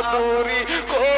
বাহাদুরি করছ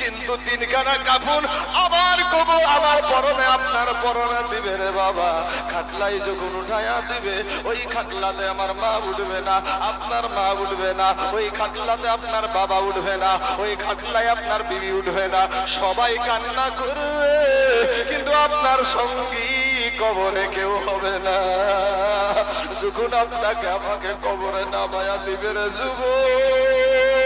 কিন্তু তিনখানা কাফুন আবার কবর আমার পরনে, আপনার পরনে দিবে রে বাবা। খাটলাই যখন উঠায়া দিবে, ওই খাটলাতে আমার মা উঠবে না, আপনার মা উঠবে না, ওই খাটলাতে আপনার বাবা উঠবে না, ওই খাটলায় আপনার বিবি উঠবে না। সবাই কান্না করবে, কিন্তু আপনার সঙ্গী কবরে কেউ হবে না। যখন আপনাকে আমাকে কবরে নামায়া দিবে রে যুবক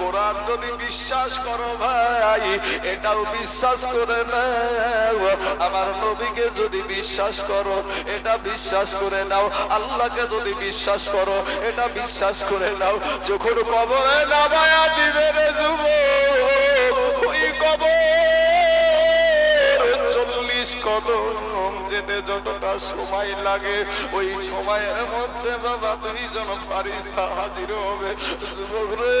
কোরআন যদি বিশ্বাস করো ভাই, এটাও বিশ্বাস করে নাও। আমার নবীকে যদি বিশ্বাস করো, এটা বিশ্বাস করে নাও। আল্লাহকে যদি বিশ্বাস করো, এটা বিশ্বাস করে নাও। যখন কবরে নামায়া দিবে রে যুব ওই কবর চল্লিশ কদম যেতে যতটা সময় লাগে, ওই সময়ের মধ্যে বাবা দুইজন ফারিস্তা হাজির হবে। যুবক রে,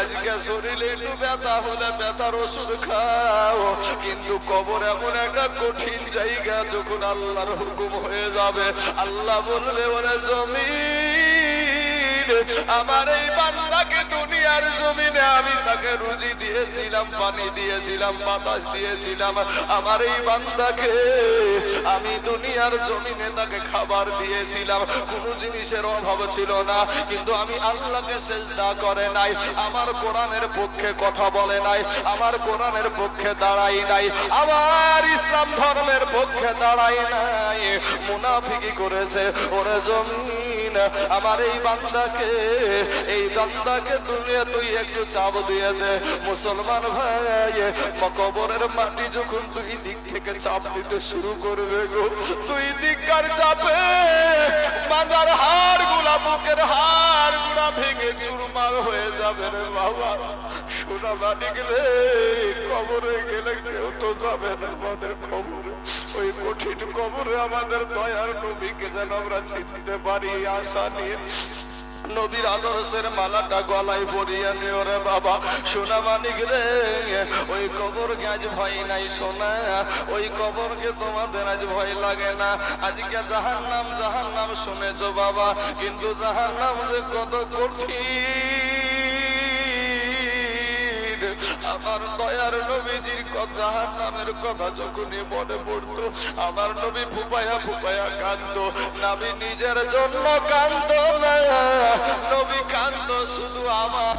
আজকে শরীরে একটু ব্যথা হলে ব্যথার ওষুধ খাও। কিন্তু কবর এমন একটা কঠিন জায়গা যখন আল্লাহর হুকুম হয়ে যাবে। আল্লাহ বললে, ওরে জমিন আমার এই বান্দাকে দুনিয়ার জমিনে আমি তাকে রুজি দিয়েছিলাম, পানি দিয়েছিলাম, বাতাস দিয়েছিলাম। আমার এই বান্দাকে আমি দুনিয়ার জমিনে তাকে খাবার দিয়েছিলাম। কোনো জিনিসের অভাব ছিল না, কিন্তু আমি আল্লাহকে সেজদা করে নাই। আমার কোরআনের পক্ষে কথা বলে নাই, আমার কোরআনের পক্ষে দাঁড়াই নাই, আমার ইসলাম ধর্মের পক্ষে দাঁড়াই নাই। মুনাফিকি করেছে, ওরে জমিন আমার এই বান্দাকে এই বান্দাকে দুনিয়া তুই একটু চাপ দিয়ে দে। মুসলমান ভাই কবরের মাটি যখন দুই দিক থেকে চাপ দিতে শুরু করবে গো, দুই দিককার চাপে মাদার হাড়গুলা বুকের হাড়গুলা ভেঙে চুরমার হয়ে যাবে রে বাবা। সোনা মানিক রে কবরে গেলে কেউ তো যাবে না আমাদের কবরে। ওই কঠিন কবরে আমাদের দয়ার নবীকে যেন আমরা চিনতে পারি, আশা নিয়ে। নবীর আদর্শের মালাটা গলায় পরিয়ে নিও রে বাবা। সোনা মানিক রে ওই কবরকে আজ ভয় নাই সোনা। ওই কবরকে তোমাদের আজ ভয় লাগে না। আজকে জাহান নাম জাহান নাম শুনেছ বাবা। কিন্তু জাহান নাম যে কত কঠিন। আমার দয়ার নবীজির কথা নামের কথা যখনই মনে পড়তো, আমার নবী ফুপায়া ফুপায়া কান্দ নবী নিজের জন্য কান্দ নবী কান্দ শুধু আমার।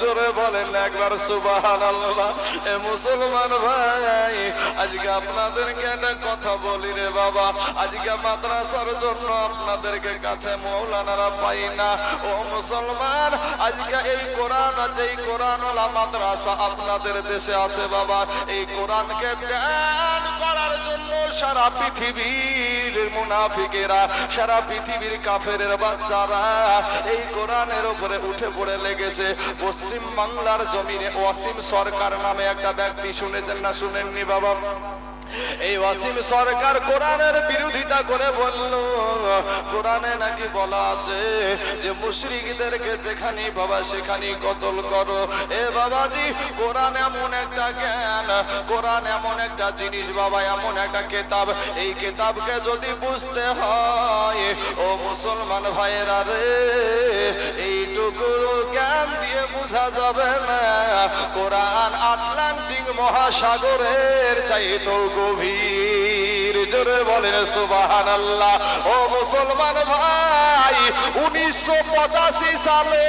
জোরে বলেন একবার সুবাহান এ মুসলমান ভাই, আজকে আপনাদেরকে একটা কথা বলি রে বাবা। আজকে মাদ্রাসার জন্য আপনাদেরকে কাছে মৌলানারা পাই না। ও মুসলমান, আজকে এই কোরআন, যেই কোরআন মাদ্রাসা আপনাদের দেশে আছে বাবা, এই কোরআনকে জ্ঞান করার জন্য সারা পৃথিবীর মুনাফিকেরা, সারা পৃথিবীর কাফের বাচ্চারা, এই কোরআনের উপরে উঠে পড়ে লেগেছে। পশ্চিম বাংলার জমিনে ওয়াসিম সরকার নামে একটা ব্যক্তি শুনেছেন না শুনেননি বাবা? এই ওয়াসিম সরকার কোরআনের বিরোধিতা করে বলল, কোরআনে নাকি বলা আছে যে মুশরিকদেরকে যেখানে বাবা সেখানে কতল করো। এ বাবাজি, কোরআন এমন একটা জ্ঞান, কোরআন এমন একটা জিনিস বাবা, এমন একটা কেতাব। এই কেতাবকে যদি বুঝতে হয়, ও মুসলমান ভাইয়েরা রে, এইটুকু জ্ঞান দিয়ে বোঝা যাবে না। কোরআন আটলান্টিক মহাসাগরের চাইতেও গভীর। জোরে বলেন সুবাহান আল্লাহ ও মুসলমান ভাই, উনিশশো পঁচাশি সালে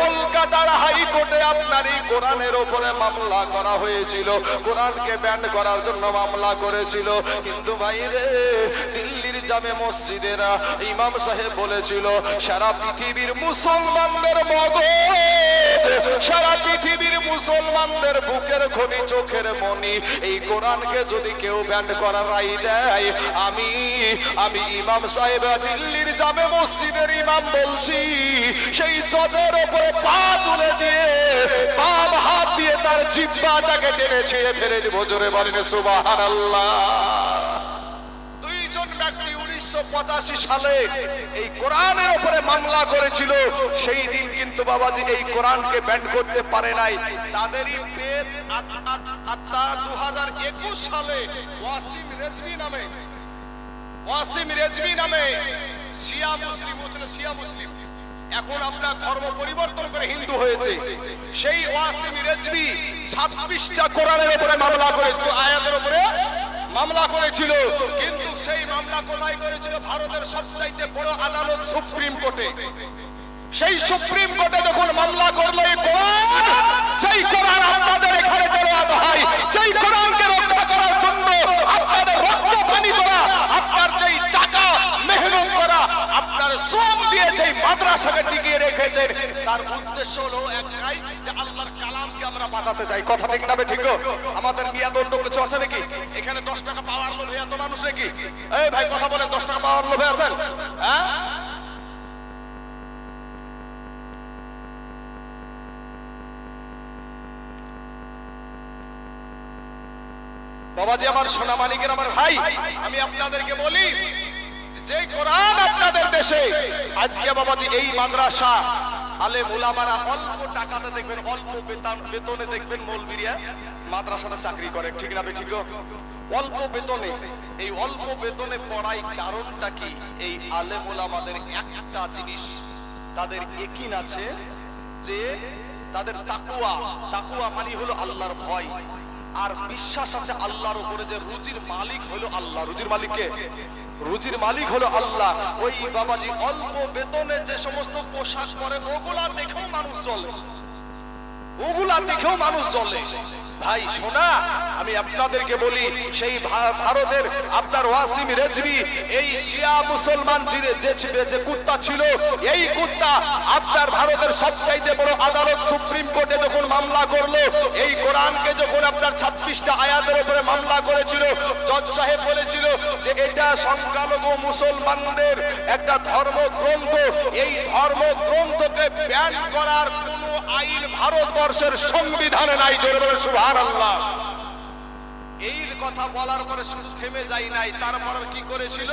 কলকাতার হাইকোর্টে আপনার এই কোরআনের ওপরে মামলা করা হয়েছিল। কোরআনকে ব্যান করার জন্য মামলা করেছিল। কিন্তু বাইরে দিল্লির জামে মসজিদেরা ইমাম সাহেব বলেছিল, সারা পৃথিবীর মুসলমানদের মগজ, সারা পৃথিবীর মুসলমানদের বুকের খনি, চোখের মনি। এই কোরআনকে যদি কেউ ব্যান্ড করার রাই দেয়, আমি আমি ইমাম সাহেব দিল্লির জামে মসজিদের ইমাম বলছি, সেই জজের ওপরে পা তুলে দিয়ে, বাম হাত দিয়ে তার জিব্বাটাকে টেনে ছিঁড়ে ফেলে দিব। জোরে বলেন দুইজন ব্যক্তি উনিশশো সালে এই কোরআনের উপরে মামলা করেছিল। সেই দিন কিন্তু বাবাজি এই কোরআনকে ব্যান করতে পারে নাই। তাদেরই পেট আত- আত- আত্মা দু হাজার একুশ সালে ওয়াসিম রেজভি নামে। ওয়াসিম রেজভি নামে শিয়া মুসলিম ও ছিল শিয়া মুসলিম। এখন আপনার ধর্ম পরিবর্তন করে হিন্দু হয়েছে। সেই ওয়াসিম রেজভি ছাব্বিশটা কোরআনের উপরে মামলা করেছিল। আয়াতের উপরে মামলা করেছিল, কিন্তু সেই মামলা কোথায় করেছিল ভারতের সবচাইতে বড় আদালত সুপ্রিম কোর্টে। সেই সুপ্রিম কোর্টে যখন মামলা করল এই কোরআন সেই কোরআন আপনাদের এখানে দেওয়া হয় সেই কোরআনকে রক্ষা করার জন্য আপনাদের রক্ত পানি করা, আপনার যেই টাকা মেহনত করা, আপনার শ্রম দিয়ে যেই মাদ্রাসাকে টিকিয়ে রেখেছেন, তার উদ্দেশ্য হলো একটাই যে আল্লাহর আমরা বাঁচাতে চাই। কথা ঠিক না ঠিক আমাদের মিয়া দণ্ড কিছু আছে নাকি? এখানে দশ টাকা পাওয়ার লোভে এত মানুষ নাকি? এই ভাই, কথা বলেন, দশ টাকা পাওয়ার লোভে আছেন? হ্যাঁ? বাবাজি, আমার সোনা মালিকের আমার ভাই, আমি আপনাদেরকে বলি যে কোরআন আপনাদের দেশে, আজকে বাবাজি, এই মাদ্রাসা আলে মুলামারা অল্প টাকাতে দেখবেন, অল্প বেতন, বেতনে দেখবেন মৌলবিরিয়া মাদ্রাসাতে চাকরি করে ঠিক না ঠিক অল্প বেতনে, এই অল্প বেতনে পড়াই কারণটা কি? এই আলে মুলামাদের একটা জিনিস তাদের একিন আছে যে তাদের তাকুয়া তাকুয়া মানে হলো আল্লাহর ভয়। আর বিশ্বাস আছে আল্লাহর উপরে যে রুজির মালিক হলো আল্লাহ। রুজির মালিক কে? রুজির মালিক হলো আল্লাহ। ওই বাবাজি অল্প বেতনে যে সমস্ত পোশাক পরে, ওগুলা দেখেও মানুষ চলে ওগুলা দেখেও মানুষ চলে ভাই, শোনা, আমি আপনাদেরকে বলি, সেই ভারতের আপনার ওয়াসিম রেজবি এই শিয়া মুসলমান যে- যে কুত্তা ছিল, এই কুত্তা আপনার ভারতের সবচাইতে বড় আদালত সুপ্রিম কোর্টে যখন মামলা করল, এই কোরআনকে যখন আপনার ছাব্বিশটা আয়াতের উপরে মামলা করেছিল, জজ সাহেব বলেছিল যে এটা সংখ্যালঘু মুসলমানদের একটা ধর্মগ্রন্থ। এই ধর্মগ্রন্থকে ব্যান করার কোনো আইন ভারতবর্ষের সংবিধানে নাই, জোরে বলে সুভান আল্লাহ এই কথা বলার পরে থেমে যাই নাই। তারপর কি করেছিল?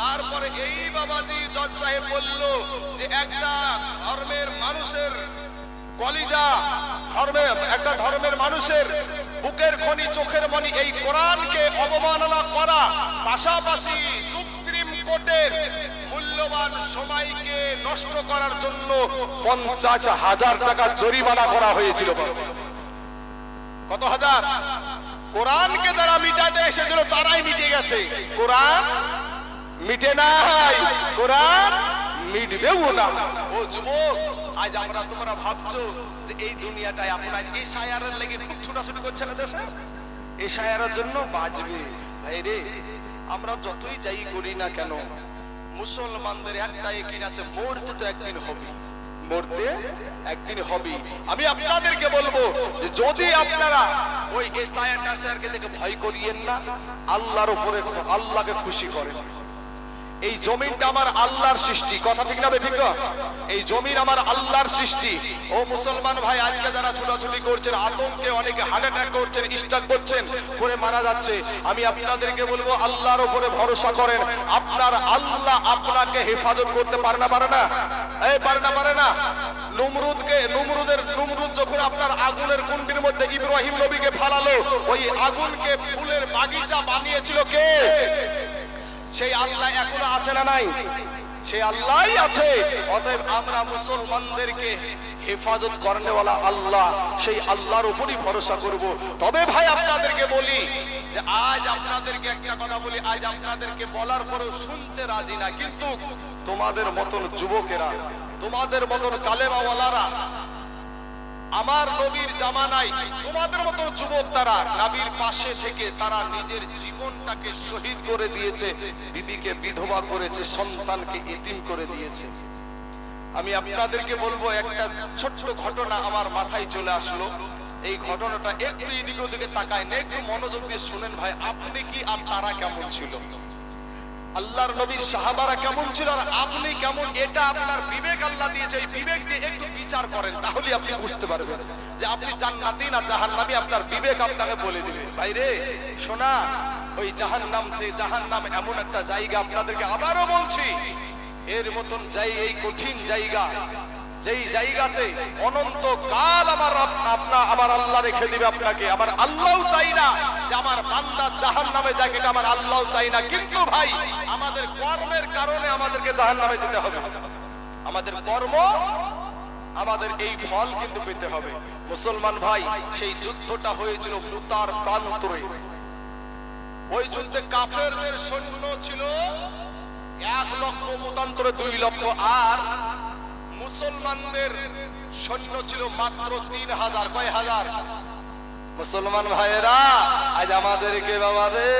তারপরে এই বাবাজি জজ সাহেব বলল যে একটা ধর্মের মানুষের কলিজা একটা ধর্মের মানুষের বুকের খনি, চোখের মনি, এই কোরআনকে অবমাননা করা, পাশাপাশি সুপ্রিম কোর্টের মূল্যবান সময়কে নষ্ট করার জন্য পঞ্চাশ হাজার টাকা জরিমানা করা হয়েছিল। কত হাজার? কোরআনকে যারা মিটাতে এসেছিল, তারাই মিটে গেছে। কোরআন মিটে নাই। কোরআন মিটবেও না। ও যুবক, আজ আমরা তোমরা ভাবছ যে এই দুনিয়াটায় আপনারা এই সায়ারের লেগে খুব ছোটাছুটি করছে না দেশে এই সায়ারের জন্য বাঁচবে। ভাই রে, আমরা যতই যাই করি না কেন, মুসলমানদের একটা একিন আছে, মরতে তো একদিন হবে মরতে একদিন হবে। আমি আপনাদেরকে বলব যে যদি আপনারা ওই এসআইআর নাসারকে দেখে ভয় করিয়েন না, আল্লাহর উপরে আল্লাহকে খুশি করেন। এই জমিনটা আমার আল্লাহর সৃষ্টি। কথা ঠিক না ঠিক? এই জমিন আমার আল্লাহর সৃষ্টি। ও মুসলমান ভাই, আজকে যারা ছোটাছুটি করছেন, আতঙ্কে অনেকে হার্ট অ্যাটাক করছেন স্ট্রোক করছেন, করে মারা যাচ্ছে। আমি আপনাদেরকে বলব, আল্লাহর উপরে ভরসা করেন। আপনার আল্লাহ আপনাকে হেফাজত করতে পারে না পারে না? এই, পারে না পারে না? নমরুদকে, নমরুদের, নমরুদ যখন আপনার আগুনের কুণ্ডির মধ্যে ইব্রাহিম নবীকে ফালালো, ওই আগুনকে ফুলের বাগিচা বানিয়েছিল কে? সেই আল্লাহ এখনও আছে না নাই? সেই আল্লাহই আছে। অতএব আমরা মুসলমানদেরকে হেফাজত করেনেওয়ালা আল্লাহ, সেই আল্লাহর উপরই ভরসা করব। তবে ভাই, আপনাদেরকে বলি যে আজ আপনাদেরকে একটা কথা বলি, আজ আপনাদেরকে বলার পরেও শুনতে রাজি না। কিন্তু তোমাদের মতন যুবকেরা, তোমাদের মতন কালেমাওয়ালারা আমার নবীর জামানায় তোমাদের মতো যুবক তারা নাবির পাশে থেকে তারা নিজের জীবনটাকে শহীদ করে দিয়েছে, বিবিকে বিধবা করেছে, সন্তানকে এতিম করে দিয়েছে। আমি আপনাদেরকে বলব, একটা ছোট্ট ঘটনা আমার মাথায় চলে আসলো। এই ঘটনাটা একটু এদিকে ওদিকে তাকায় না একটু মনোযোগ দিয়ে শুনেন ভাই, আপনি কি আর তারা কেমন ছিল? আল্লাহর নবীর সাহাবারা কেমন ছিল আর আপনি কেমন, এটা আপনার বিবেক আল্লাহ দিয়েছে। এই বিবেক দিয়ে একটু বিচার করেন, তাহলে আপনি বুঝতে পারবেন যে আপনি জান্নাতি না জাহান্নামি, আপনার বিবেক আপনাকে বলে দিবে। ভাইরে, শোনা, ওই জাহান্নাম থেকে জাহান্নাম এমন একটা জায়গা আপনাদেরকে আবারও বলছি, এর মতন যাই এই কঠিন জায়গা যেই জায়গাতে অনন্ত কাল আমার আপ- আপনা আমার আল্লাহ রেখে দিবে আপনাকে। আমার আল্লাহও চাই না যে আমার বান্দা জাহান নামে যাক আমার আল্লাহও চাই না। কিন্তু ভাই, আমাদের কর্মের কারণে আমাদেরকে জাহান নামে যেতে হবে। আমাদের কর্ম, আমাদের এই ফল কিন্তু পেতে হবে। মুসলমান ভাই, সেই যুদ্ধটা হয়েছিল মুতার প্রান্তরে। ওই যুদ্ধে কাফেরদের সৈন্য ছিল এক লক্ষ, মতান্তরে দুই লক্ষ। আর মুসলমানদের সৈন্য ছিল মাত্র তিন হাজার। কয় হাজার? মুসলমান ভাইয়েরা, আজ আমাদেরকে বাবা রে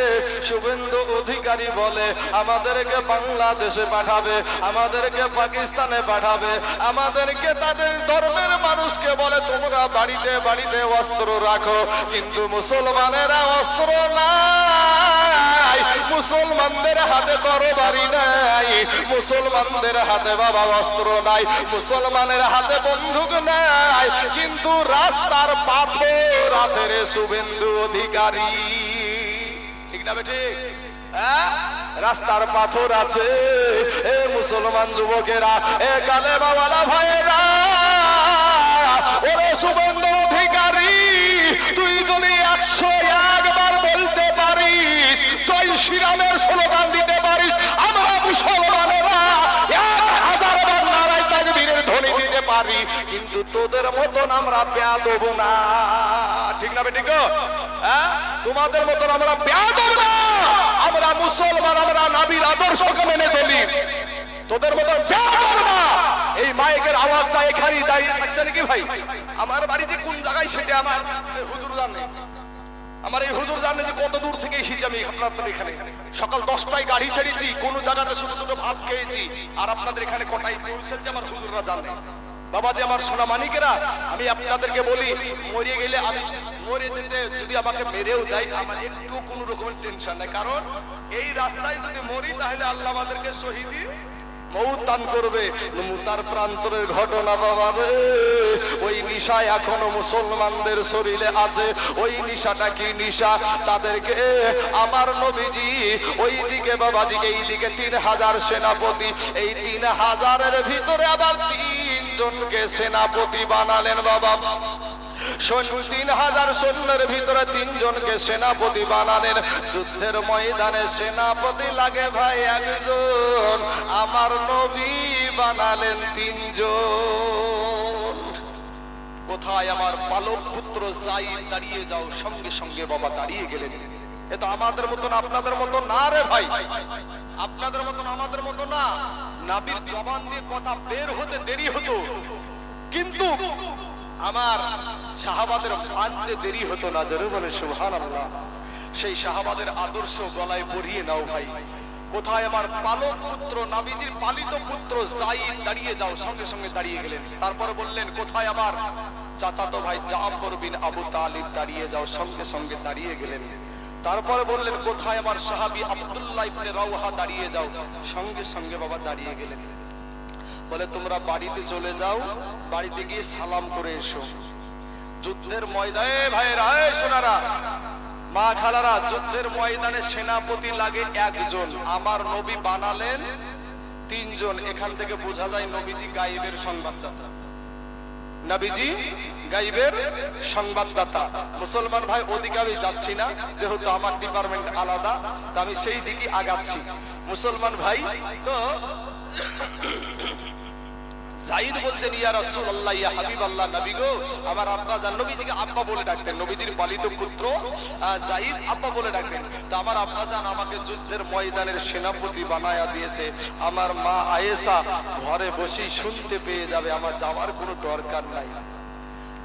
শুভেন্দু অধিকারী বলে আমাদেরকে বাংলাদেশে পাঠাবে, আমাদেরকে পাকিস্তানে পাঠাবে, আমাদেরকে তাদের ধর্মের মানুষকে বলে, তোমরা বাড়িতে বাড়িতে অস্ত্র রাখো। কিন্তু মুসলমানেরা অস্ত্র নাই। মুসলমানদের হাতে তরবারি নাই। মুসলমানদের হাতে বাবা অস্ত্র নাই। মুসলমানের হাতে বন্দুক নাই। কিন্তু রাস্তার পাথর আছে রে শুভেন্দু অধিকারী। ঠিক না বেঠি? হ্যাঁ? রাস্তার পাথর আছে। এ মুসলমান যুবকেরা, এ কালে বাবালা ভাইয়েরা, ওরে শুভেন্দু অধিকারী শ্রীরামের স্লোগান দিতে পারিস, আমরা মুসলমানেরা এক হাজার বার নারায় তাকবীরের ধ্বনি দিতে পারি, কিন্তু তোদের মতন আমরা পেয়া দেবো না। ঠিক না বেটিক হ্যাঁ? তোমাদের মতন আমরা পেয়া দেবো না। আমরা মুসলমান, আমরা নাবির আদর্শকে মেনে চলি। তোদের মতন পেয়া দেবো না। এই মাইকের আওয়াজটা এখানেই দাঁড়িয়ে থাকছে নাকি ভাই? আমার বাড়ি যে কোন জায়গায় সেটা আমার? হুজুর জানে। আমার এই হুজুর জানে যে কত দূর থেকে এসেছি আমি আপনাদের এখানে। সকাল দশটায় গাড়ি ছেড়েছি, কোন জায়গাতে ছোট ছোট ভাত খেয়েছি। আর আপনাদের এখানে কটাই পৌঁছেছে আমার হুজুররা জানে। বাবা যে আমার সোনা মানিকেরা, আমি আপনাদেরকে বলি, মরে গেলে আমি মরে যেতে যদি আমাকে মেরেও দেয়, আমার একটু কোনো রকমের টেনশন নেই। কারণ এই রাস্তায় যদি মরি, তাহলে আল্লাহ আমাদেরকে শহীদি মৌত দান করবে মুতার প্রান্তরের ঘটনা বাবা রে, ওই নিশা এখনও মুসলমানদের শরীরে আছে। ওই নিশাটা কি নিশা? তাদেরকে আমার নবীজি ওই দিকে বাবাজি এই দিকে তিন হাজার সেনাপতি, এই তিন হাজারের ভিতরে আবার তিনজনকে সেনাপতি বানালেন বাবা। তিন হাজার সৈন্যের ভিতরে তিনজনকে সেনাপতি বানালেন। যুদ্ধের ময়দানে সেনাপতি লাগে ভাই একজন। আমার নবী বানালেন তিনজন। কোথায় আমার পালক পুত্র যাই দাঁড়িয়ে যাও, সঙ্গে সঙ্গে বাবা দাঁড়িয়ে গেলেন। এ তো আমাদের মতন, আপনাদের মতো না রে ভাই। আপনাদের মতন, আমাদের মতো না। নাবির জবান দিয়ে কথা বের হতে দেরি হতো। কিন্তু আমার শাহাবাদের মানতে দেরি হতো না, জোরে বলে সুহান আল্লাহ সেই শাহাবাদের আদর্শ গলায় পরিয়ে নাও ভাই। কোথায় আমার পালক পুত্র, নাবিজির পালিত পুত্র জাইদ দাঁড়িয়ে যাও, সঙ্গে সঙ্গে দাঁড়িয়ে গেলেন। তারপর বললেন, কোথায় আমার? চাচাতো ভাই জাফর বিন আবু তালিব দাঁড়িয়ে যাও, সঙ্গে সঙ্গে দাঁড়িয়ে গেলেন। তারপরে বললেন, কোথায় আমার সাহাবি আব্দুল্লাহ ইবনে রাওহা দাঁড়িয়ে যাও? সঙ্গে সঙ্গে বাবা দাঁড়িয়ে গেলেন। বলে, তোমরা বাড়িতে চলে যাও, বাড়িতে গিয়ে সালাম করে এসো। যুদ্ধের ময়দানে ভাইরা সোনারা মা খালারা, যুদ্ধের ময়দানে সেনাপতি লাগে একজন। আমার নবী বানালেন তিনজন। এখান থেকে বোঝা যায় নবীজি গাইবের সংবাদদাতা। নবীজি গাইবের সংবাদদাতা। মুসলমান ভাই, ওদিকে আমি যাচ্ছি না, যেহেতু আমার ডিপার্টমেন্ট আলাদা, তো আমি সেই দিকে আগাচ্ছি। মুসলমান ভাই, তো জাইদ বলছেন, ইয়া রাসূল আল্লাহ ইয়া হাবিব আল্লাহ নবী গো, আমার আব্বা জান নবীজিকে আব্বা বলে ডাকতেন, নবীজির পালিত পুত্র জাইদ আব্বা বলে ডাকতেন। তো আমার আব্বা জান আমাকে যুদ্ধের ময়দানের সেনাপতি বানায়া দিয়েছে। আমার মা আয়েশা ঘরে বসেই শুনতে পেয়ে যাবে, আমার যাওয়ার কোনো দরকার নাই।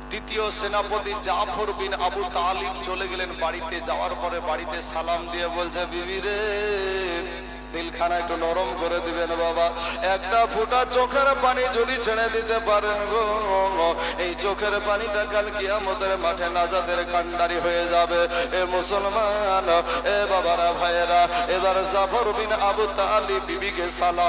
দ্বিতীয় সেনাপতি জাফর বিন আবু তালিব চলে গেলেন বাড়িতে, যাওয়ার পরে বাড়িতে সালাম দিয়ে বলছে, বিবি রে দিলখানা একটু নরম করে দিবেন বাবা। একটা ফুটা চোখের পানি যদি ছেড়ে দিতে পারেন গো। এই চোখের পানিটা কাল কিয়ামতের মাঠে নাজাদের কান্ডারি হয়ে যাবে। এ মুসলমান, এ বাবারা ভাইয়েরা, এবার জাফর বিন আবু তালিব বিবিকে সালাম